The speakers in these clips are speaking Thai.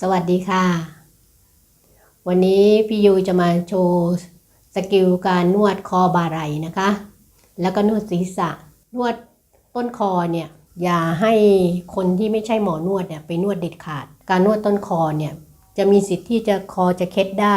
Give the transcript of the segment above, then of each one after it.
สวัสดีค่ะ วันนี้พี่ยูจะมาโชว์สกิลการนวดคอบาไหลนะคะ แล้วก็นวดศีรษะ นวดต้นคอเนี่ยอย่าให้คนที่ไม่ใช่หมอนวดเนี่ยไปนวดเด็ดขาด การนวดต้นคอเนี่ยจะมีสิทธิ์ที่จะคอจะเคล็ดได้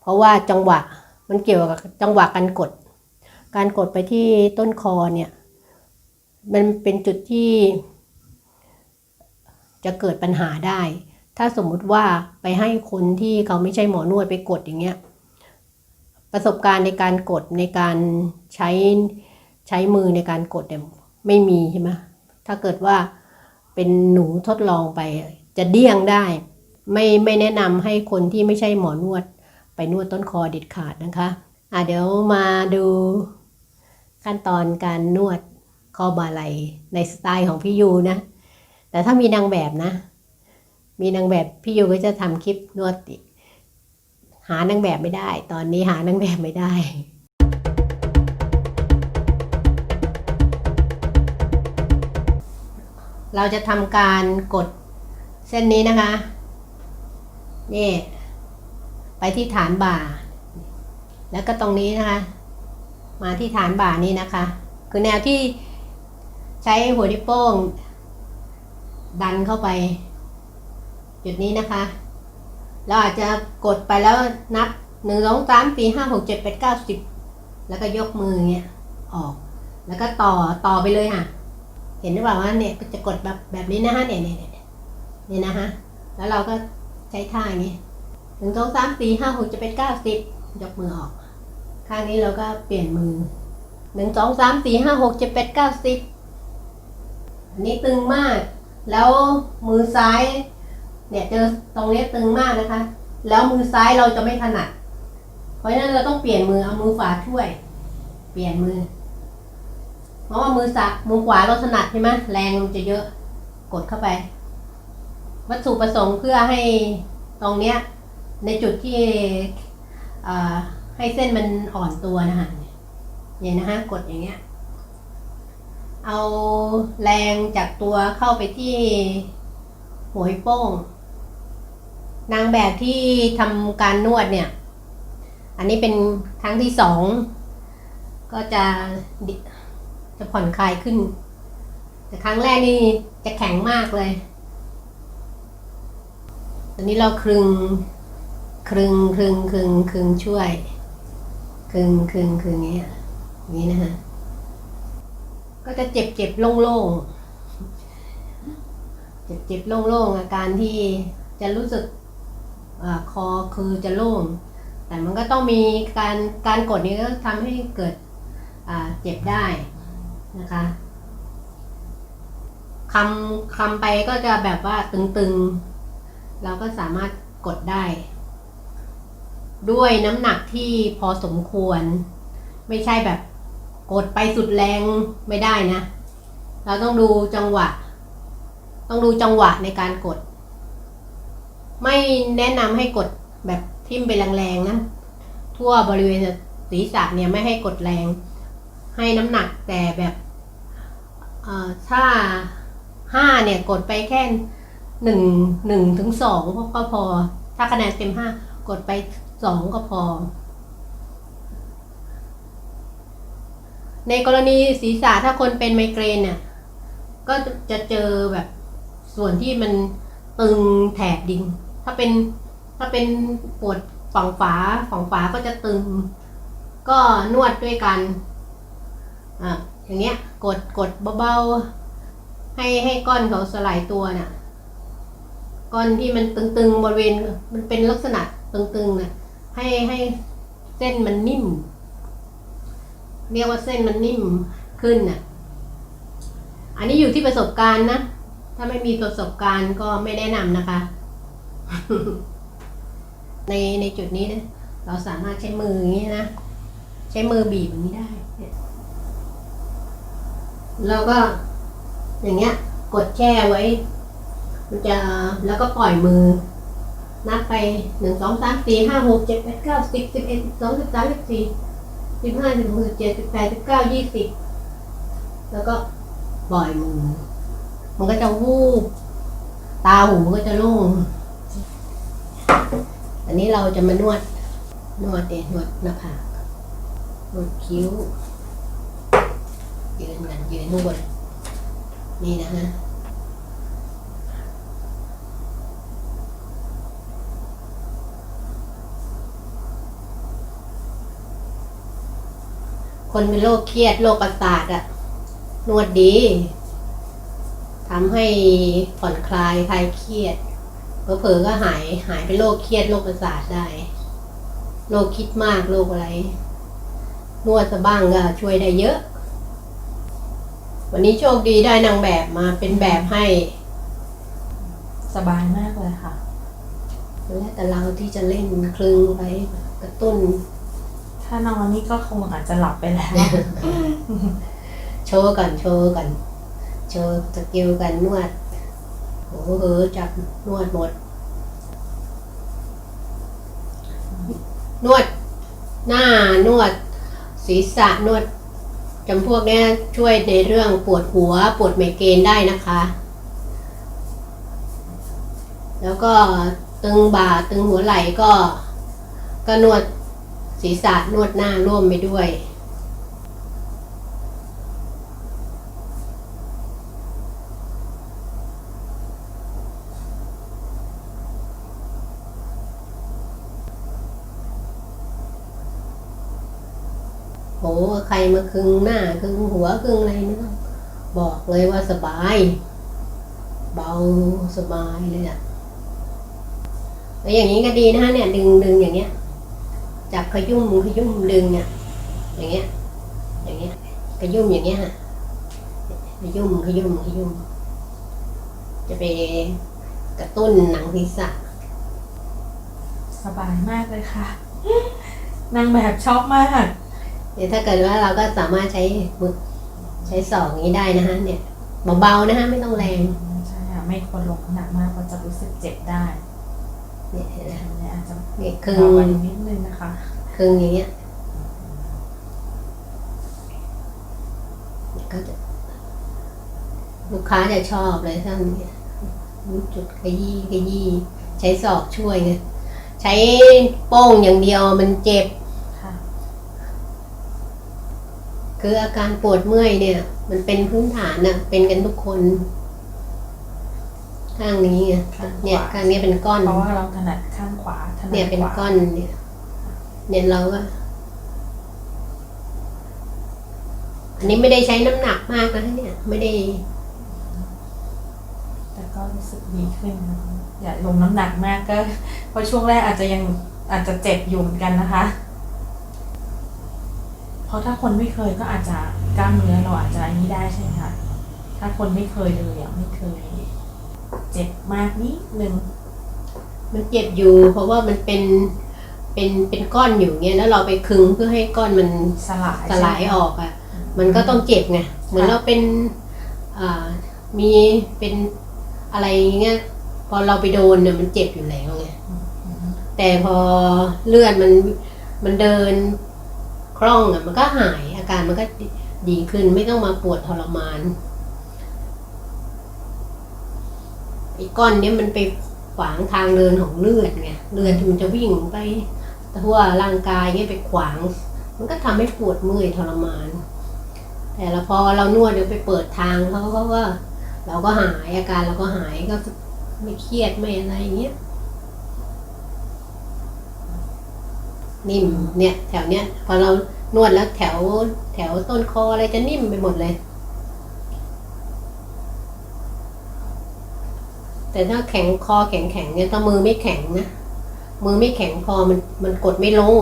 เพราะว่าจังหวะมันเกี่ยวกับจังหวะการกด การกดไปที่ต้นคอเนี่ยมันเป็นจุดที่จะเกิดปัญหาได้ ถ้าสมมุติว่าไปให้คนที่เขาไม่ใช่หมอนวดไปกดอย่างเงี้ยประสบการณ์ในการกดในการใช้ใช้มือในการกดเนี่ยไม่มีใช่ไหมถ้าเกิดว่าเป็นหนูทดลองไปจะเดี้ยงได้ ไม่ไม่แนะนำให้คนที่ไม่ใช่หมอนวด ไปนวดต้นคอเด็ดขาดนะคะอะเดี๋ยวมาดูขั้นตอนการนวดคอบาไหลในสไตล์ของพี่ยูนะ แต่ถ้ามีนางแบบนะ มีนางแบบพี่ยูก็จะทำคลิปนวดอีกหานางแบบไม่ได้ ตอนนี้หานางแบบไม่ได้เราจะทำการกดเส้นนี้นะคะ นี่ ไปที่ฐานบ่า แล้วก็ตรงนี้นะคะ มาที่ฐานบ่านี่นะคะ คือแนวที่ใช้หัวนิ้วโป้ง ดันเข้าไป จุดนี้นะคะ เราอาจจะกดไปแล้วนับหนึ่งสองสามสี่ห้าหกเจ็ดแปดเก้าสิบแล้วก็ยกมือเงี้ยออก แล้วก็ต่อต่อไปเลยค่ะ เห็นหรือเปล่าว่าเนี่ยจะกดแบบแบบนี้นะฮะเนี่ยเนี่ยเนี่ยเนี่ยนะฮะแล้วเราก็ใช้ท่าอย่างนี้หนึ่งสองสามสี่ห้าหกเจ็ดแปดเก้าสิบยกมือออก ข้างนี้เราก็เปลี่ยนมือหนึ่งสองสามสี่ห้าหกเจ็ดแปดเก้าสิบอันนี้ตึงมาก แล้วมือซ้าย เนี่ยเจอตรงนี้ตึงมากนะคะ แล้วมือซ้ายเราจะไม่ถนัด เพราะฉะนั้นเราต้องเปลี่ยนมือเอามือขวาช่วย เปลี่ยนมือ เพราะว่ามือสักมือขวาเราถนัดใช่ไหมแรงมันจะเยอะกดเข้าไป วัตถุประสงค์เพื่อให้ตรงเนี้ย ในจุดที่ให้เส้นมันอ่อนตัวนะคะเนี่ยนะฮะกดอย่างเงี้ย เอาแรงจากตัวเข้าไปที่หัวโป้ง นางแบบที่ทำการนวดเนี่ย อันนี้เป็นครั้งที่สอง ก็จะจะผ่อนคลายขึ้น แต่ครั้งแรกนี่จะแข็งมากเลย ตอนนี้เราครึงครึงครึงครึงครึงช่วย ครึงครึงครึงอย่างเงี้ยอย่างนี้นะฮะ ก็จะเจ็บเจ็บโล่งโล่งเจ็บเจ็บโล่งโล่งๆอาการที่จะรู้สึก คอคือจะโล่ง แต่มันก็ต้องมีการการกดนี้ก็ทำให้เกิดเจ็บได้นะคะคำคำไปก็จะแบบว่าตึงๆ เราก็สามารถกดได้ ด้วยน้ำหนักที่พอสมควร ไม่ใช่แบบกดไปสุดแรงไม่ได้นะ เราต้องดูจังหวะ ต้องดูจังหวะในการกด ไม่แนะนำให้กดแบบทิ่มไปแรงๆนะ ทั่วบริเวณศีรษะเนี่ยไม่ให้กดแรง ให้น้ำหนักแต่แบบถ้าห้าเนี่ยกดไปแค่หนึ่งหนึ่งถึงสองก็พอ ถ้าคะแนนเต็มห้ากดไปสองก็พอ ในกรณีศีรษะถ้าคนเป็นไมเกรนเนี่ยก็จะเจอแบบส่วนที่มันตึงแถบดิ่ง ถ้าเป็นถ้าเป็นปวดฝั่งฝาฝั่งฝาก็จะตึง ก็นวดด้วยกันอะอย่างเงี้ย กดกดเบาๆให้ให้ก้อนเขาสลายตัวน่ะก้อนที่มันตึงๆบริเวณมันเป็นลักษณะตึงๆน่ะให้ให้เส้นมันนิ่ม เรียกว่าเส้นมันนิ่มขึ้นน่ะอันนี้อยู่ที่ประสบการณ์นะ ถ้าไม่มีประสบการณ์ก็ไม่แนะนำนะคะ ในในจุดนี้นะเราสามารถใช้มืออย่างนี้นะ ใช้มือบีบอย่างนี้ได้เนี่ยแล้วก็อย่างเงี้ย กดแช่ไว้ มันจะแล้วก็ปล่อยมือ นับไปหนึ่งสองสามสี่ห้าหกเจ็ดแปดเก้าสิบสิบเอ็ดสิบสองสิบสามสิบสี่สิบห้าสิบหกสิบเจ็ดสิบแปดสิบเก้ายี่สิบแล้วก็ปล่อยมือ มันก็จะวูบตาหูมันก็จะโล่ง อันนี้เราจะมานวดนวดเดนวดหน้าผากนวดคิ้ว ยืนกันยืนข้างบนนี่นะฮะคนเป็นโรคเครียดโรคประสาทอะนวดดีทำให้ผ่อนคลายคลายเครียด เผลอๆก็หายหายเป็นโรคเครียดโรคประสาทได้โรคคิดมากโรคอะไร นวดสะบ้างก็ช่วยได้เยอะ วันนี้โชคดีได้นางแบบมาเป็นแบบให้ สบายมากเลยค่ะ แล้วแต่เราที่จะเล่นคลึงไปกระตุ้น ถ้านอนนี่ก็คงอาจจะหลับไปแล้ว โชว์ก่อนโชว์ก่อน โชว์สกิลกันนวด โอ้โหจับนวดหมด นวด หน้านวด ศีรษะนวดจำพวกเนี้ยช่วยในเรื่องปวดหัว ปวดไมเกรนได้นะคะ แล้วก็ตึงบ่าตึงหัวไหล่ก็ ก็นวดศีรษะนวดหน้าร่วมไปด้วย ใครมาคึงหน้าคึงหัวคึงอะไรไม่ต้องบอกเลยว่าสบาย เบาสบายเลยอะแล้วอย่างนี้ก็ดีนะเนี่ยดึงดึงอย่างเงี้ย จับขยุ่มขยุ่มดึงเนี่ยอย่างเงี้ย อย่างเงี้ยขยุ่มอย่างเงี้ยฮะขยุ่มขยุ่มขยุ่ม จะไปกระตุ้นหนังศีรษะสบายมากเลยค่ะ นางแบบชอบมาก เดี๋ยวถ้าเกิดว่าเราก็สามารถใช้มือใช้ศอกอย่างนี้ได้นะฮะเนี่ยเบาๆนะฮะไม่ต้องแรงใช่ค่ะไม่ควรลงน้ำหนักมากเพราะจะรู้สึกเจ็บได้เนี่ยเห็นไหมอันนี้อาจจะเนี่ยครึ่งเบากว่านิดนึงนะคะครึ่งอย่างเงี้ยก็จะลูกค้าจะชอบเลยท่านเนี่ยรู้จุดขยี้ขยี้ใช้ศอกช่วยไงใช้โป้งอย่างเดียวมันเจ็บ ค่ะ คืออาการปวดเมื่อยเนี่ย มันเป็นพื้นฐานน่ะเป็นกันทุกคน ข้างนี้ไงข้างขวาเนี่ยข้างนี้เป็นก้อนเพราะว่าเราถนัดข้างขวาถนัดเนี่ยเป็นขวาก้อนเนี่ยเนี่ยเราก็อันนี้ไม่ได้ใช้น้ำหนักมากนะเนี่ย ไม่ได้ แต่ก็รู้สึกดีขึ้นนะคะอย่าลงน้ำหนักมากก็ เพราะช่วงแรกอาจจะยังอาจจะเจ็บอยู่เหมือนกันนะคะ เพราะถ้าคนไม่เคยก็อาจจะกล้ามเนื้อเราอาจจะอันนี้ได้ใช่ไหมคะถ้าคนไม่เคยเลยอะไม่เคย เจ็บมากนิดนึงมันเจ็บอยู่ เพราะว่ามันเป็นเป็นเป็นก้อนอยู่เงี้ยแล้วเราไปคึงเพื่อให้ก้อนมันสลายสลายใช่ไหมออกอะ่ะ มันก็ต้องเจ็บไงเหมือนเราเป็นอ่ามีเป็นอะไรเงี้ยพอเราไปโดนเนี่ยมันเจ็บอยู่แล้วไงอืมแต่พอเลือดมันมันเดิน คล่องอะมันก็หายอาการมันก็ดีขึ้นไม่ต้องมาปวดทรมานไอ้ก้อนเนี้ยมันไปขวางทางเดินของเลือดไงเลือดมันจะวิ่งไปทั่วร่างกายเงี้ยไปขวาง มันก็ทำให้ปวดเมื่อยทรมาน แต่ละพอเรานวดเดี๋ยวไปเปิดทางเขาเขาก็เราก็หายอาการเราก็หายก็ไม่เครียดไม่อะไรเงี้ย นิ่มเนี่ยแถวเนี้ยพอเรานวดแล้วแถวแถวต้นคออะไรจะนิ่มไปหมดเลย แต่ถ้าแข็งคอแข็งแข็งเนี่ยถ้ามือไม่แข็งนะมือไม่แข็งพอมันมันกดไม่ลง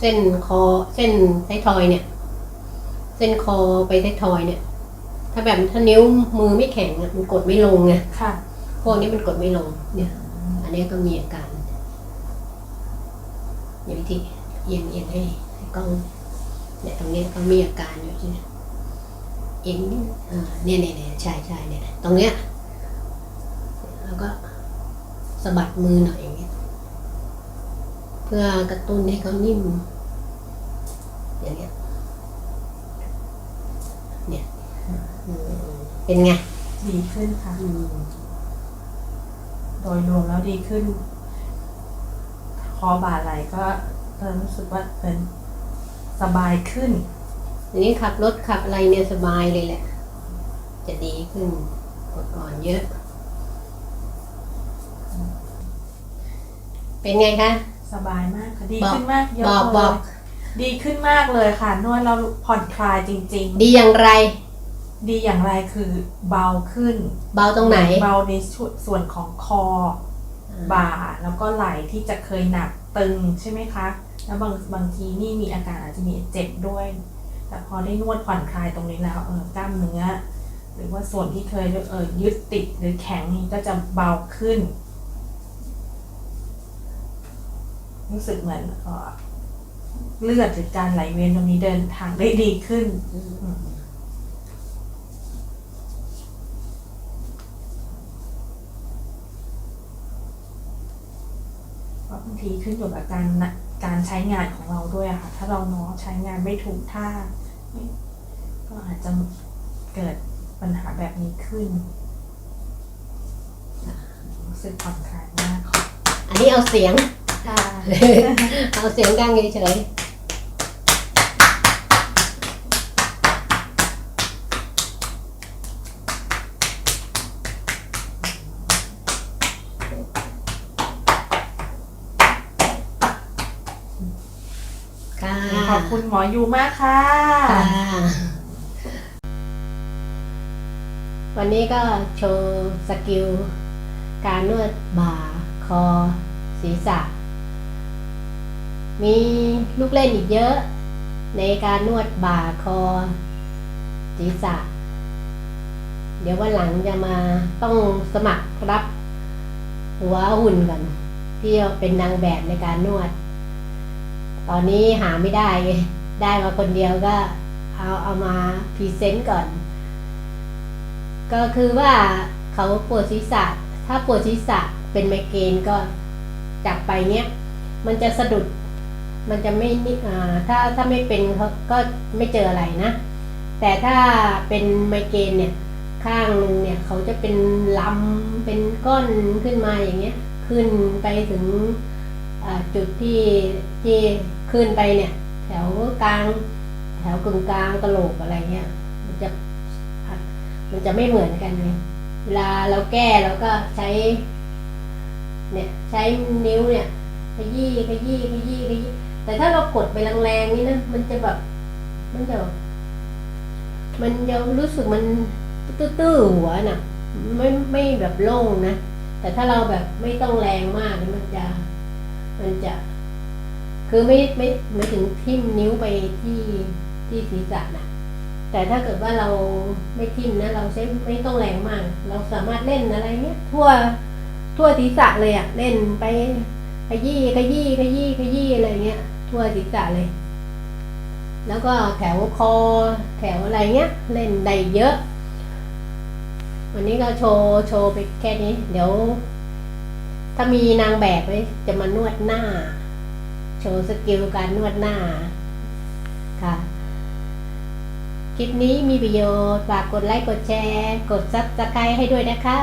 เส้นคอเส้นไททอยเนี่ย เส้นคอไปไททอยเนี่ย ถ้าแบบถ้านิ้วมือไม่แข็งอะมันกดไม่ลงไงค่ะพวกนี้มันกดไม่ลงเนี่ย อันนี้ก็มีอาการ อย่างวิธีเอียงเอียงให้ให้กล้องเนี่ยตรงนี้ก็มีอาการอยู่ใช่ไหมเอียงนิดเออเนี่ยเนี่ยเนี่ยใช่ใช่เนี่ยตรงเนี้ยแล้วก็สะบัดมือหน่อยอย่างเงี้ยเพื่อกระตุ้นให้เขานิ่มอย่างเงี้ยเนี่ยอืมเป็นไงดีขึ้นค่ะอืมโดยรวมแล้วดีขึ้น คอบ่าไหลก็เริ่มรู้สึกว่าเป็นสบายขึ้นทีนี้ขับรถขับอะไรเนี่ยสบายเลยแหละ จะดีขึ้นกดอ่อนเยอะ เป็นไงคะ สบายมากค่ะดีบอกขึ้นมากเยอะบอกเลบอกยดีขึ้นมากเลยค่ะ นวดเราผ่อนคลายจริงดีอย่างไรๆดีอย่างไรคือเบาขึ้น เบาตรงไหน เบาในส่วนของคอ บ่าแล้วก็ไหล่ที่จะเคยหนักตึงใช่ไหมคะ แล้วบางบางทีนี่มีอาการอาจจะมีเจ็บด้วย แต่พอได้นวดผ่อนคลายตรงนี้แล้วเออกล้ามเนื้อ หรือว่าส่วนที่เคยเออยึดติดหรือแข็งนี่ก็จะเบาขึ้น รู้สึกเหมือนเออเลือดหรือการไหลเวียนตรงนี้เดินทางได้ดีขึ้น อืม เพราะบาง ทีขึ้นอยู่กับการนะการใช้งานของเราด้วยอะค่ะ ถ้าเราเนาะใช้งานไม่ถูกท่านี่ก็อาจจะเกิดปัญหาแบบนี้ขึ้นรู้สึกผ่อนคลายมากค่ะอันนี้เอาเสียงค่ะเอาเสียงดังเฉยๆ คุณหมอยูมากค่ะ วันนี้ก็โชว์สกิล การนวดบ่า คอ ศีรษะ มีลูกเล่นอีกเยอะ ในการนวดบ่า คอ ศีรษะ เดี๋ยววันหลังจะมาต้องสมัครรับ หัวหุ่นก่อนที่เป็นนางแบบในการนวด ตอนนี้หาไม่ได้ ได้มาคนเดียวก็เอาเอามาพรีเซนต์ก่อน ก็คือว่าเขาปวดศีรษะ ถ้าปวดศีรษะเป็นไมเกรนก็จับไปเนี้ย มันจะสะดุด มันจะไม่นิอ่าถ้าถ้าไม่เป็นเขาก็ไม่เจออะไรนะ แต่ถ้าเป็นไมเกรนเนี่ยข้างหนึงเนี่ยเขาจะเป็นลำเป็นก้อนขึ้นมาอย่างเงี้ย ขึ้นไปถึง จุดที่ที่ขึ้นไปเนี่ย แถวกลาง แถวกึ่งกลางกระโหลกอะไรเงี้ยมันจะมันจะไม่เหมือนกันเลยเวลาเราแก้เราก็ใช้ เนี่ยใช้นิ้วเนี่ยขยี้ขยี้ขยี้ขยี้แต่ถ้าเรากดไปแรงๆนี่นะมันจะแบบมันจะมันจะรู้สึกมันตื้อๆหัวน่ะ ไม่ไม่แบบโล่งนะ แต่ถ้าเราแบบไม่ต้องแรงมากนี่มันจะ มันจะ คือไม่ไม่ไม่ถึงทิ่มนิ้วไปที่ที่ศีรษะนะแต่ถ้าเกิดว่าเราไม่ทิ่มนะเราใช้ไม่ต้องแรงมาก เราสามารถเล่นอะไรเงี้ยทั่วทั่วศีรษะเลยอะเล่นไปขยี้ขยี้ขยี้ขยี้อะไรเงี้ย ทั่วศีรษะเลย แล้วก็แถวคอ แถวอะไรเงี้ย เล่นได้เยอะ วันนี้ก็โชว์โชว์ไปแค่นี้ เดี๋ยว ถ้ามีนางแบบไว้จะมานวดหน้า โชว์สกิลการนวดหน้า ค่ะ คลิปนี้มีประโยชน์ฝากกดไลค์กดแชร์ กดซับสไครต์ให้ด้วยนะคะ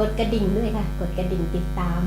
กดกระดิ่งด้วยค่ะ กดกระดิ่งติดตาม